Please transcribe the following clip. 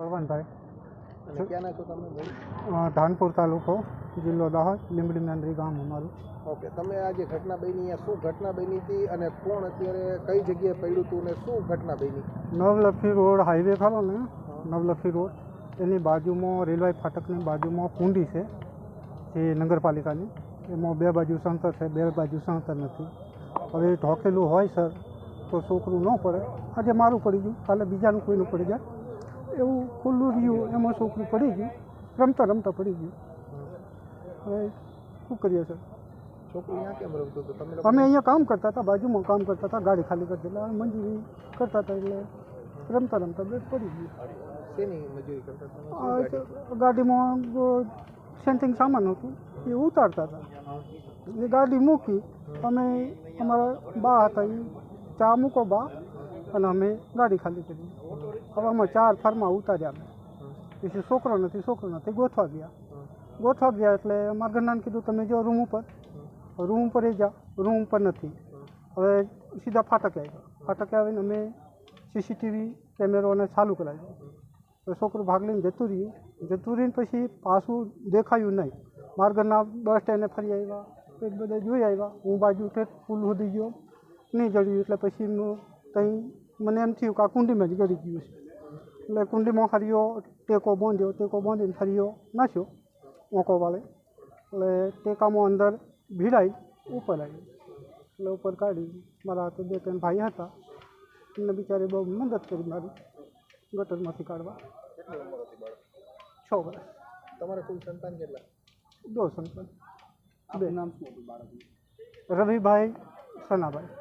સરવણભાઈ અને ક્યાંના છો તમે ધાનપુર તાલુકો જિલ્લો દાહોદ લીંબડી નાંદરી ગામ અમારું. ઓકે તમે આ જે ઘટના બની શું ઘટના બની હતી અને કોણ અત્યારે કઈ જગ્યાએ પડ્યું હતું ને શું ઘટના બની? નવલખી રોડ હાઈવે ખરો ને? નવલખી રોડ. એની બાજુમાં રેલવે ફાટકની બાજુમાં કુંડી છે જે નગરપાલિકાની. એમાં બે બાજુ સંતર છે બે બાજુ સંતર નથી. હવે ઢોકેલું હોય સર તો છોકરું ન પડે. આજે મારું પડી ગયું. કાલે બીજાનું કોઈનું પડી જાય. એવું ખુલ્લું રહ્યું એમાં છોકરું પડી ગયું રમતા રમતા પડી ગયું. હવે શું કરીએ સર? અમે અહીંયા કામ કરતા હતા બાજુમાં કામ કરતા હતા ગાડી ખાલી કરી એટલે મંજૂરી કરતા હતા એટલે રમતા રમતા બેટ પડી ગયું. કરતા ગાડીમાં સેન્ટિંગ સામાન હતું એ ઉતારતા હતા. એ ગાડી મૂકી અમે અમારા બા હતા એ ચા મૂકો બા અને અમે ગાડી ખાલી કરી. હવે અમે ચાર ફાર્મા ઉતાર્યા અમે. પછી છોકરો નથી છોકરો નથી ગોથવા ગયા. ગોથવા ગયા એટલે મારા ઘરનાને કીધું, તમે જો રૂમ ઉપર. રૂમ ઉપર એ જા રૂમ ઉપર નથી. હવે સીધા ફાટકે આવ્યા. ફાટકે આવીને અમે સીસીટીવી કેમેરોને ચાલુ કરાવ્યો. તો છોકરું ભાગ લઈને જતું રહ્યું. જતું રહીને પછી પાછું દેખાયું નહીં. મારા ઘરના બસ સ્ટેન્ડે ફરી આવ્યા. એક બધા જોઈ આવ્યા. હું બાજુ કે પુલ સુધી ગયો. નહીં જડ્યું એટલે પછી કંઈ મને એમ થયું કે આ કુંડીમાં જ ગળી ગયું છે. એટલે કુંડીમાં હરિયો ટેકો બાંધ્યો ટેકો બાંધીને હરિયો નાખ્યો વાળે. એટલે ટેકામાં અંદર ભીડાઈ ઉપર આવી. એટલે ઉપર કાઢી મારા હાથે બે ત્રણ ભાઈ હતા. એમને બિચારે બહુ મદદ કરી મારી ગટરમાંથી કાઢવા. છ વર્ષ. તમારે કુલ સંતાન કેટલા? દો સંતાન. બે. નામ શું હતું બાળકનું? રવિભાઈ સનાભાઈ.